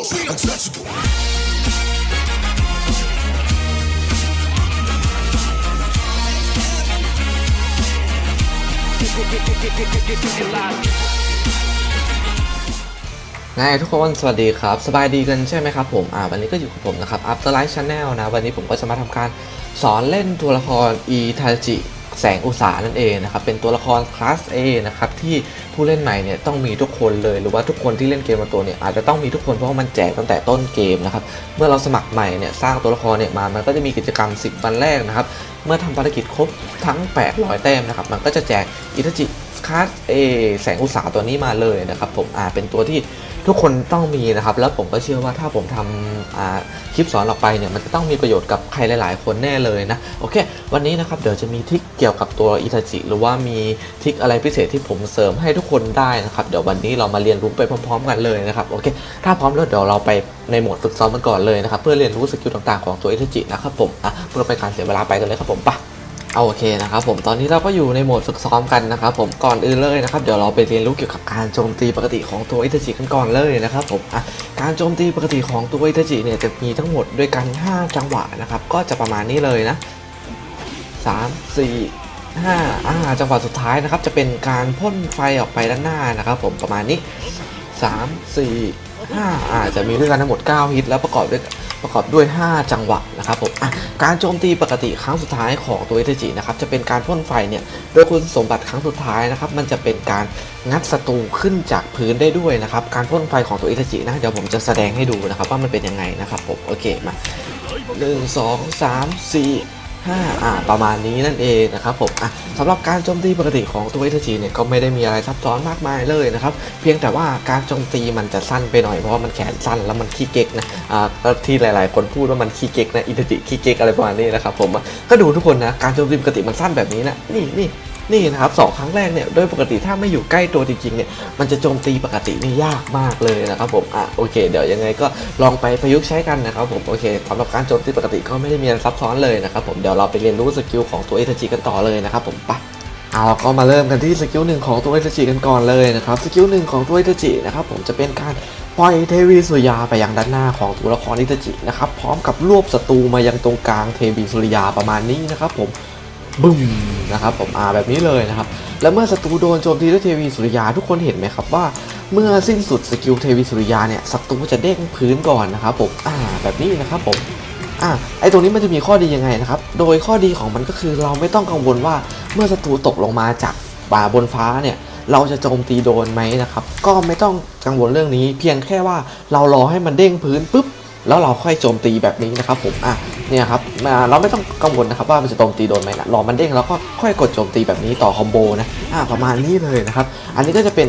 walls, untouchable. ไงทุกคนสวัสดีครับ สบายดีกันใช่ไหมครับผมอ่าวันนี้ก็อยู่กับผมนะครับ After Life Channel นะ วันนี้ผมก็จะมาทำการสอนเล่นตัวละครอีทาจิ แสงอุตสานั่นเองนะครับเป็นตัวละครคลาส A นะครับที่ผู้เล่นใหม่เนี่ยต้องมีทุกคนเลยหรือว่าทุกคนที่เล่นเกมมาตัวเนี่ยอาจจะต้องมีทุกคนเพราะว่ามันแจกตั้งแต่ต้นเกมนะครับเมื่อเราสมัครใหม่เนี่ยสร้างตัวละครเนี่ยมามันก็จะมีกิจกรรม 10 วันแรกนะครับเมื่อทำภารกิจครบทั้ง 800 แต้มนะครับมันก็จะแจกอิทจิคลาส A แสงอุตสาตัวนี้มาเลยนะครับผมอ่าเป็นตัวที่ ทุกคนต้องมีนะครับ แล้วผมก็เชื่อว่าถ้าผมทำคลิปสอนออกไปเนี่ยมันจะต้องมีประโยชน์กับใครหลาย ๆ คนแน่เลยนะ โอเค วันนี้นะครับเดี๋ยวจะมีทิคเกี่ยวกับตัวอิทาจิหรือว่ามีทิคอะไรพิเศษที่ผมเสริมให้ทุกคนได้นะครับ เดี๋ยววันนี้เรามาเรียนรู้ไปพร้อม ๆ กันเลยนะครับ โอเค ถ้าพร้อมแล้วเดี๋ยวเราไปในโหมดฝึกซ้อมกันก่อนเลยนะครับ เพื่อเรียนรู้สกิลต่าง ๆ ของตัวอิทาจินะครับผมอะเพื่อไปการเสียเวลาไปกันเลยครับผมไป โอเคนะครับผมตอนนี้เราก็อยู่ในโหมดฝึกซ้อมกันนะครับผมก่อนอื่นเลยนะครับเดี๋ยวเราไปเรียนรู้เกี่ยวกับการโจมตีปกติของตัวอิตาจิกันก่อนเลยนะครับผมการโจมตีปกติของตัวอิตาจิเนี่ยจะมีทั้งหมดด้วยกัน 5 จังหวะนะครับก็จะประมาณนี้เลยนะ 3 4 5อ่าจังหวะสุดท้ายนะครับจะเป็นการพ่นไฟออกไปด้านหน้านะครับผมประมาณนี้ 3 4 5อ่าจะมีด้วยกันทั้งหมด 9 ฮิตแล้วประกอบด้วย ประกอบด้วย 5 จังหวะนะครับผมการโจมตีปกติครั้งสุดท้ายของตัวอิตาจินะครับจะเป็นการพ่นไฟเนี่ยโดยคุณสมบัติครั้งสุดท้ายนะครับมันจะเป็นการงัดศัตรูขึ้นจากพื้นได้ด้วยนะครับการพ่นไฟของตัวอิตาจินะเดี๋ยวผมจะแสดงให้ดูนะครับว่ามันเป็นยังไงนะครับผมโอเคมาหนึ่งส องสามสี่ห้าอ่าประมาณนี้นั่นเองนะครับผมอะสำหรับการโจมตีปกติของตัวอิตาจิเนี่ยก็ไม่ได้มีอะไรซับซ้อนมากมายเลยนะครับเพียงแต่ว่าการโจมตีมันจะสั้นไปหน่อยเพราะว่ามันแขนสั้นแล้วมันขี้เก๊กนะอ่าที่หลาย ๆ คนพูดว่ามันขี้เก๊กนะอิตาจิขี้เก๊กอะไรประมาณนี้นะครับผมก็ดูทุกคนนะการโจมตีปกติมันสั้นแบบนี้นะนี่นี่ นี่นะครับสองครั้งแรกเนี่ยโดยปกติถ้าไม่อยู่ใกล้ตัวจริงๆเนี่ยมันจะโจมตีปกตินี่ยากมากเลยนะครับผมอะโอเค เดี๋ยวยังไงก็ลองไปประยุกต์ใช้กันนะครับผมโอเคสำหรับการโจมตีปกติก็ไม่ได้มีอะไรซับซ้อนเลยนะครับผมเดี๋ยวเราไปเรียนรู้สกิลของตัวอิตาจิกันต่อเลยนะครับผมไปเอาก็มาเริ่มกันที่สกิลหนึ่งของตัวเอตจิกันก่อนเลยนะครับสกิลหนึ่งของตัวเอตจินะครับผมจะเป็นการปล่อยเทวีสุริยาไปยังด้านหน้าของตัวละครอิตจินะครับพร้อมกับรวบศัตรูมายังตรงกลางเทวีสุริยาประมาณนี้นะครับผม บึ้มนะครับผมอาแบบนี้เลยนะครับ และเมื่อศัตรูโดนโจมตีด้วยเทวีสุริยาทุกคนเห็นไหมครับว่า เมื่อสิ้นสุดสกิลเทวีสุริยาเนี่ยศัตรูจะเด้งพื้นก่อนนะครับผมอ่าแบบนี้นะครับผมอะไอตรงนี้มันจะมีข้อดียังไงนะครับ โดยข้อดีของมันก็คือเราไม่ต้องกังวลว่าเมื่อศัตรูตกลงมาจากป่าบนฟ้าเนี่ยเราจะโจมตีโดนไหมนะครับ ก็ไม่ต้องกังวลเรื่องนี้ เพียงแค่ว่าเรารอให้มันเด้งพื้นปุ๊บ แล้วเราค่อยโจมตีแบบนี้นะครับผมอะเนี่ยครับเราไม่ต้องกังวลนะครับว่ามันจะโจมตีโดนไหมนะรอมันเด้งแล้วก็ค่อยกดโจมตีแบบนี้ต่อคอมโบนะอะประมาณนี้เลยนะครับอันนี้ก็จะเป็น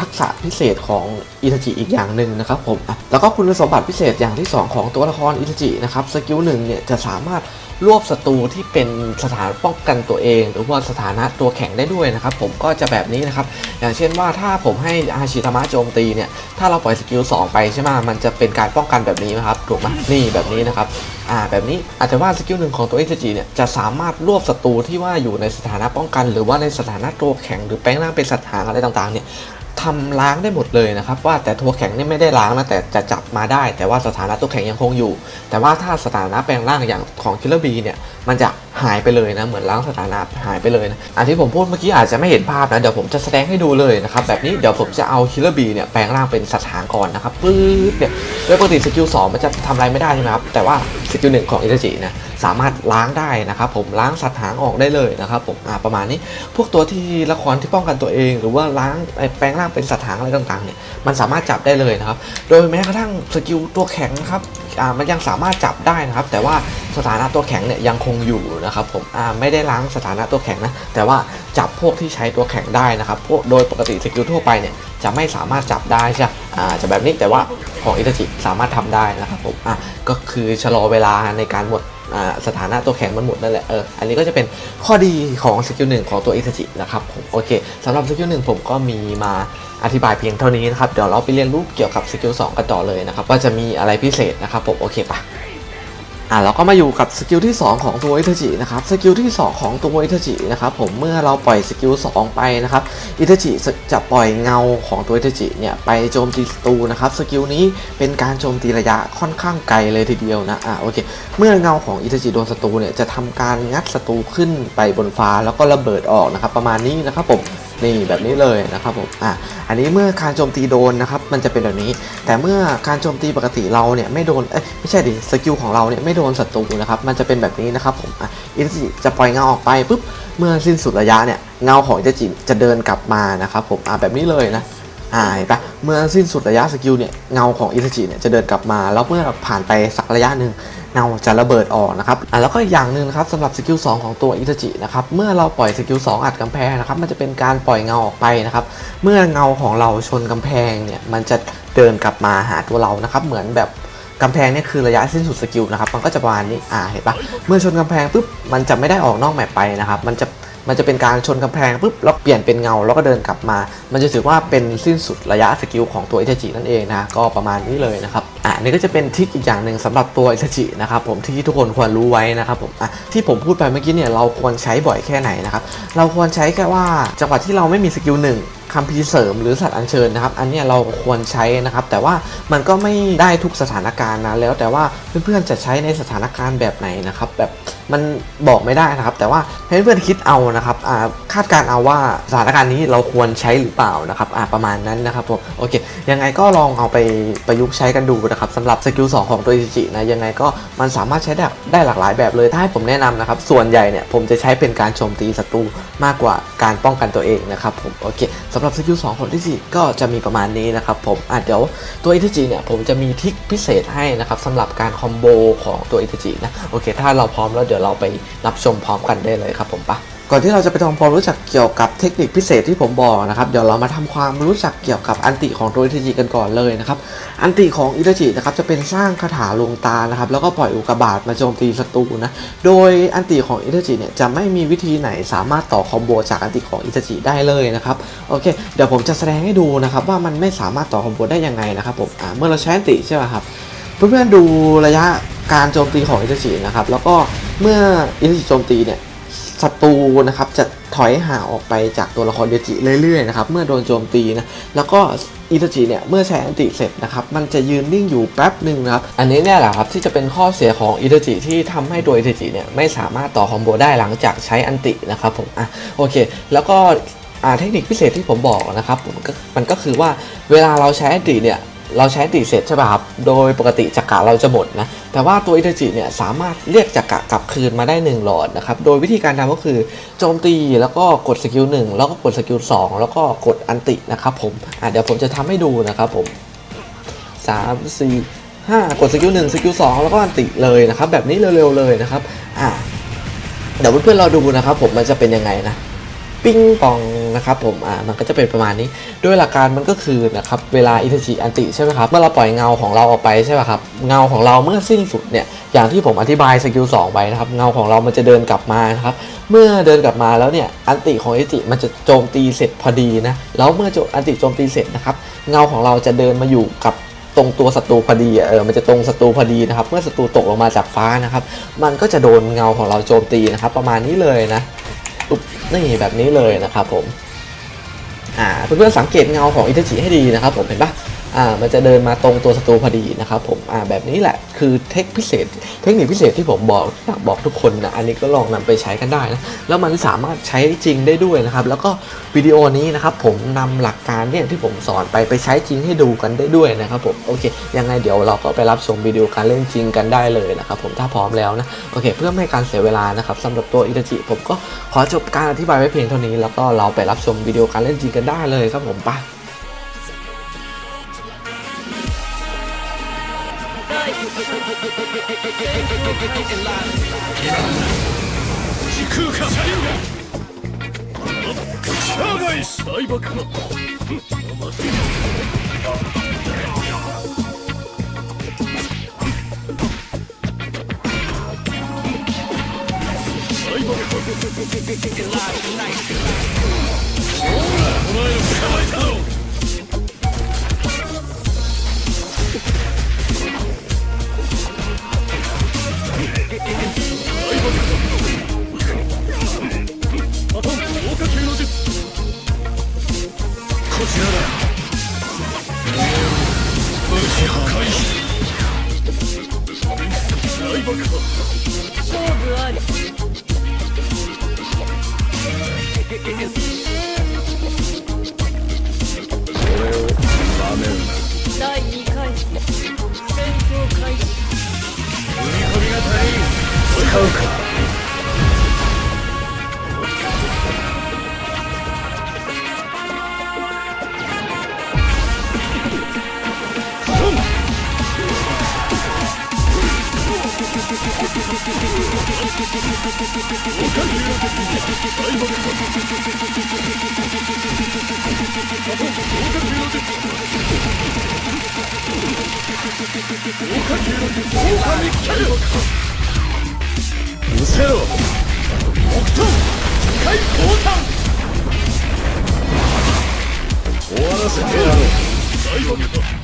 ทักษะพิเศษของอิทาจิอีกอย่างหนึ่งนะครับผมแล้วก็คุณสมบัติพิเศษอย่างที่ 2 ของตัวละครอิทาจินะครับสกิลหนึ่งเนี่ยจะสามารถรวบศัตรูที่เป็นสถานป้องกันตัวเอง หรือว่าสถานะตัวแข็งได้ด้วยนะครับผมก็จะแบบนี้นะครับ อย่างเช่นว่าถ้าผมให้อาชิตามะโจมตีเนี่ยถ้าเราปล่อยสกิล2ไปใช่ไหมมันจะเป็นการป้องกันแบบนี้นะครับถูกไหมนี่แบบนี้นะครับอ่าแบบนี้อาจจะว่าสกิลหนึ่งของตัวอิจิเนี่ยจะสามารถรวบศัตรูที่ว่าอยู่ในสถานะป้องกัน หรือว่าในสถานะตัวแข็งหรือแปลงร่างเป็นสัตว์หางอะไรต่างๆเนี่ย ทำล้างได้หมดเลยนะครับ ว่าแต่ตัวแข็งนี่ไม่ได้ล้างนะแต่จะจับมาได้ แต่ว่าสถานะตัวแข็งยังคงอยู่ แต่ว่าถ้าสถานะแปลงร่างอย่างของคิลเลอร์บีเนี่ยมันจะหายไปเลยนะเหมือนล้างสถานะหายไปเลยนะอันที่ผมพูดเมื่อกี้อาจจะไม่เห็นภาพนะเดี๋ยวผมจะแสดงให้ดูเลยนะครับแบบนี้เดี๋ยวผมจะเอาคิลเลอร์บีเนี่ยแปลงร่างเป็นสัตหางก่อนนะครับปึ๊บเนี่ยโดยปกติสกิล2มันจะทำอะไรไม่ได้ใช่ไหมครับแต่ว่าสกิลหนึ่งของอิตาจินะ สามารถล้างได้นะครับผมล้างสัตว์หางออกได้เลยนะครับผมอ่าประมาณนี้พวกตัวที่ละครที่ป้องกันตัวเอง หรือว่าล้างแปลงร่างเป็นสัตว์หางอะไรต่างๆเนี่ยมันสามารถจับได้เลยนะครับโดยแม้กระทั่งสกิลตัวแข็งนะครับอ่ามันยังสามารถจับได้นะครับ แต่ว่าสถานะตัวแข็งเนี่ยยังคงอยู่นะครับผมอ่าไม่ได้ล้างสถานะตัวแข็งนะแต่ว่าจับพวกที่ใช้ตัวแข็งได้นะครับพวกโดยปกติสกิลทั่วไปเนี่ยจะไม่สามารถจับได้ใช่ไหมอ่าจะแบบนี้แต่ว่าของอิตาจิสามารถทำได้นะครับผมอะก็คือชะลอเวลาในการหมด สถานะตัวแข็งมันหมดนั่นแหละเอออันนี้ก็จะเป็นข้อดีของสกิลหนึ่งของตัวอิสจินะครับผมโอเคสำหรับสกิลหนึ่งผมก็มีมาอธิบายเพียงเท่านี้นะครับเดี๋ยวเราไปเรียนรู้เกี่ยวกับสกิลสองกันต่อเลยนะครับว่าจะมีอะไรพิเศษนะครับผมโอเคปะ อะเราก็มาอยู่กับสกิลที่ 2 ของตัวอิทาจินะครับสกิลที่ 2 ของตัวอิทาจินะครับผมเมื่อเราปล่อยสกิล2ไปนะครับอิทาจิจะปล่อยเงาของตัวอิทาจิเนี่ยไปโจมตีศัตรูนะครับสกิลนี้เป็นการโจมตีระยะค่อนข้างไกลเลยทีเดียวนะอะโอเคเมื่อเงาของอิทาจิโดนศัตรูเนี่ยจะทำการงัดศัตรูขึ้นไปบนฟ้าแล้วก็ระเบิดออกนะครับประมาณนี้นะครับผม นี่แบบนี้เลยนะครับผมอะอันนี้เมื่อการโจมตีโดนนะครับมันจะเป็นแบบนี้ แต่เมื่อการโจมตีปกติเราเนี่ยไม่โดนเอ้ยไม่ใช่ดิสกิลของเราเนี่ยไม่โดนศัตรูนะครับมันจะเป็นแบบนี้นะครับผมอะอินจิจะปล่อยเงาออกไปปุ๊บเมื่อสิ้นสุดระยะเนี่ยเงาของอิทาจิจะเดินกลับมานะครับผมอะแบบนี้เลยนะ อ่าเห็นปะเมื่อสิ้นสุดระยะสกิลเนี่ยเงาของอิทาจิเนี่ยจะเดินกลับมา แล้วเมื่อผ่านไปสักระยะหนึ่งเงาจะระเบิดออกนะครับอ่าแล้วก็อีกอย่างหนึ่งนะครับสำหรับสกิล2ของตัวอิทาจินะครับเมื่อเราปล่อยสกิล2อัดกำแพงนะครับมันจะเป็นการปล่อยเงาออกไปนะครับเมื่อเงาของเราชนกำแพงเนี่ยมันจะเดินกลับมาหาตัวเรานะครับเหมือนแบบกำแพงเนี่ยคือระยะสิ้นสุดสกิลนะครับมันก็จะประมาณนี้อ่าเห็นปะเมื่อชนกำแพงปุ๊บมันจะไม่ได้ออกนอกแมปไปนะครับมันจะ มันจะเป็นการชนกำแพงปุ๊บแล้วเปลี่ยนเป็นเงาแล้วก็เดินกลับมา มันจะถือว่าเป็นสิ้นสุดระยะสกิลของตัวอิทาจินั่นเองนะก็ประมาณนี้เลยนะครับอะนี่ก็จะเป็นทิคอีกอย่างหนึ่งสำหรับตัวอิทาจินะครับผมที่ทุกคนควรรู้ไว้นะครับผมอะที่ผมพูดไปเมื่อกี้เนี่ยเราควรใช้บ่อยแค่ไหนนะครับเราควรใช้แค่ว่าจังหวะที่เราไม่มีสกิลหนึ่งคัมภีเสริมหรือสัตว์อัญเชิญนะครับ อันนี้เราควรใช้นะครับ แต่ว่ามันก็ไม่ได้ทุกสถานการณ์นะแล้วแต่ว่าเพื่อนๆจะใช้ในสถานการณ์แบบไหนนะครับแบบ มันบอกไม่ได้นะครับ แต่ว่าให้เพื่อนๆคิดเอานะครับคาดการเอาว่าสถานการณ์นี้เราควรใช้หรือเปล่านะครับประมาณนั้นนะครับผมโอเค ยังไงก็ลองเอาไปประยุกต์ใช้กันดูนะครับสำหรับสกิล2ของตัวอิจินะยังไงก็มันสามารถใช้ได้ได้หลากหลายแบบเลยถ้าให้ผมแนะนำนะครับส่วนใหญ่เนี่ยผมจะใช้เป็นการโจมตีศัตรูมากกว่าการป้องกันตัวเองนะครับผมโอเคสำหรับสกิล2ของอิจิก็จะมีประมาณนี้นะครับผมอะเดี๋ยวตัวอิจิเนี่ยผมจะมีทิคพิเศษให้นะครับสำหรับการคอมโบของตัวอิจินะโอเค ถ้าเราพร้อมแล้วเดี๋ยวเราไปรับชมพร้อมกันได้เลยครับผมปะก่อนที่เราจะไปทำความรู้จักเกี่ยวกับเทคนิคพิเศษที่ผมบอกนะครับเดี๋ยวเรามาทำความรู้จักเกี่ยวกับอันติของตัวอิจิกันก่อนเลยนะครับอันติของอิจินะครับจะเป็นสร้างคาถาลงตานะครับแล้วก็ปล่อยอุกบาตมาโจมตีศัตรูนะโดยอันติของอิจิเนี่ยจะไม่มีวิธีไหนสามารถต่อคอมโบจากอันติของอิจิได้เลยนะครับโอเคเดี๋ยวผมจะแสดงให้ดูนะครับว่ามันไม่สามารถต่อคอมโบได้ยังไงนะครับผมเมื่อเราใช้อันติใช่ไหมครับเพื่อนๆดูระยะการโจมตีของอิตาจินะครับแล้วก็ เมื่ออิตาจิโจมตีเนี่ยศัตรูนะครับจะถอยห่างออกไปจากตัวละครเดจิเรื่อยๆนะครับเมื่อโดนโจมตีนะแล้วก็อิตาจิเนี่ยเมื่อใช้อันติเสร็จนะครับมันจะยืนนิ่งอยู่แป๊บหนึ่งนะครับอันนี้เนี่ยแหละครับที่จะเป็นข้อเสียของอิตาจิที่ทำให้ตัวอิตาจิเนี่ยไม่สามารถต่อคอมโบได้หลังจากใช้อันตินะครับผมอะโอเค แล้วก็อ่าเทคนิคพิเศษที่ผมบอกนะครับผมก็มันก็คือว่าเวลาเราใช้อันติเนี่ย เราใช้ติเสร็จใช่ป่ะครับ โดยปกติจักระเราจะหมดนะ แต่ว่าตัวอิตาจิเนี่ยสามารถเรียกจักระกลับคืนมาได้ 1 หลอดนะครับ โดยวิธีการทำก็คือโจมตีแล้วก็กดสกิล1แล้วก็กดสกิล2แล้วก็กดอันตินะครับผมอะเดี๋ยวผมจะทำให้ดูนะครับผม 3 4 5 กดสกิล1สกิล2แล้วก็อันติเลยนะครับ แบบนี้เร็วๆเลยนะครับอะเดี๋ยวเพื่อนๆเราดูนะครับผมมันจะเป็นยังไงนะ ปิ้งปองนะครับผมอ่ามันก็จะเป็นประมาณนี้ด้วยหลักการมันก็คือนะครับเวลาอิทาจิอันติใช่ไหมครับเมื่อเราปล่อยเงาของเราออกไปใช่ไหมครับเงาของเราเมื่อสิ้นสุดเนี่ยอย่างที่ผมอธิบายสกิล2ไปนะครับเงาของเรามันจะเดินกลับมานะครับเมื่อเดินกลับมาแล้วเนี่ยอันติของอิทาจิมันจะโจมตีเสร็จพอดีนะแล้วเมื่อโจอันติโจมตีเสร็จนะครับเงาของเราจะเดินมาอยู่กับตรงตัวศัตรูพอดีเออมันจะตรงศัตรูพอดีนะครับเมื่อศัตรูตกลงมาจากฟ้านะครับมันก็จะโดนเงาของเราโจมตีนะครับประมาณนี้เลยนะ นี่แบบนี้เลยนะครับผมอ่าเพื่อนๆสังเกตเงาของอิตาจิให้ดีนะครับผมเห็นปะ อ่ามันจะเดินมาตรงตัวศัตรูพอดีนะครับผมอ่าแบบนี้แหละคือเทคพิเศษ เทคนิคพิเศษที่ผมบอกอยากบอกทุกคนนะอันนี้ก็ลองนำไปใช้กันได้นะแล้วมันสามารถใช้จริงได้ด้วยนะครับ แล้วก็วิดีโอนี้นะครับผมนำหลักการเนี่ยที่ผมสอนไปไปใช้จริงให้ดูกันได้ด้วยนะครับผมโอเค ยังไงเดี๋ยวเราก็ไปรับชมวิดีโอการเล่นจริงกันได้เลยนะครับผมถ้าพร้อมแล้วนะโอเค เพื่อไม่ให้การเสียเวลานะครับสำหรับตัวอิตาจิผมก็ขอจบการอธิบายไว้เพียงเท่านี้ แล้วก็เราไปรับชมวิดีโอการเล่นจริงกันได้เลยครับผมไป 空間車両がシャイお前の捕まえたぞちなら無事破壊勝負あり。俺をなめるな第2回戦。闘開始。踏み込みが足りん。使うかうせろ北東海降参終わらせてやろう大爆破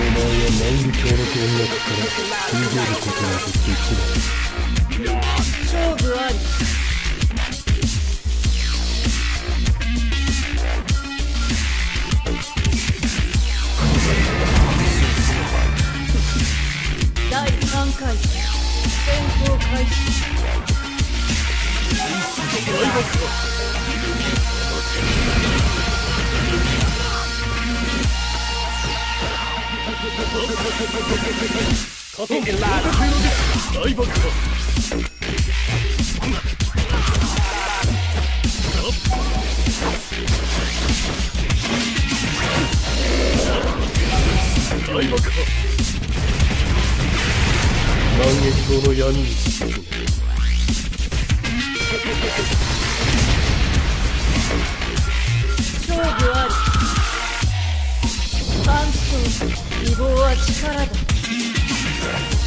お前は万華鏡の見学から逃げることができ大爆破大爆破万華鏡の闇に沈め勝負あり。パンチと希望は力だ。